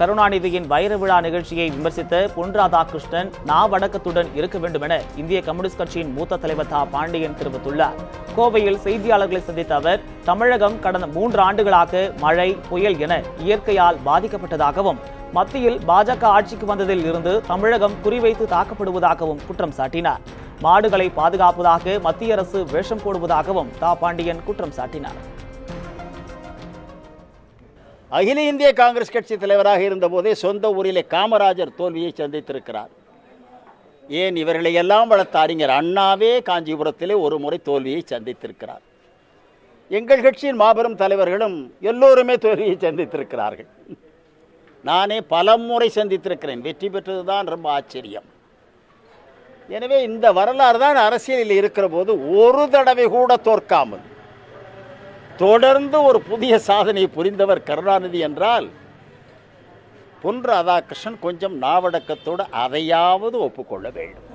கருணாநிதியின் வைர விழா நிகழ்ச்சியை விமர்சித்த பொன் ராதாகிருஷ்ணன் நாவடக்கத்துடன் இருக்க வேண்டும் என இந்திய கம்யூனிஸ்ட் கட்சியின் மூத்த தலைவர் தா பாண்டியன் தெரிவித்துள்ளார். கோவையில் செய்தியாளர்களை சந்தித்த அவர் தமிழகம் கடந்த மூன்று ஆண்டுகளாக மழை புயல் என இயற்கையால் பாதிக்கப்பட்டதாகவும் மத்தியில் பாஜக ஆட்சிக்கு வந்ததில் இருந்து தமிழகம் குறிவைத்து தாக்கப்படுவதாகவும் குற்றம் சாட்டினார். மாடுகளை பாதுகாப்பதாக மத்திய அரசு வேஷம் போடுவதாகவும் தா பாண்டியன் குற்றம் சாட்டினார். அகில இந்திய காங்கிரஸ் கட்சி தலைவராக இருந்தபோதே சொந்த ஊரிலே காமராஜர் தோல்வியை சந்தித்திருக்கிறார். ஏன் இவர்களை எல்லாம் வளர்த்த அறிஞர் அண்ணாவே காஞ்சிபுரத்திலே ஒரு முறை தோல்வியை சந்தித்திருக்கிறார். எங்கள் கட்சியின் மாபெரும் தலைவர்களும் எல்லோருமே தோல்வியை சந்தித்திருக்கிறார்கள். நானே பல முறை சந்தித்திருக்கிறேன். வெற்றி பெற்றதுதான் ரொம்ப ஆச்சரியம். எனவே இந்த வரலாறு தான் அரசியலில் இருக்கிற போது ஒரு தடவை கூட தோற்காமல் தொடர்ந்து ஒரு புதிய சாதனை புரிந்தவர் கருணாநிதி என்றால் பொன் ராதாகிருஷ்ணன் கொஞ்சம் நாவடக்கத்தோடு அதையாவது ஒப்புக்கொள்ள வேண்டும்.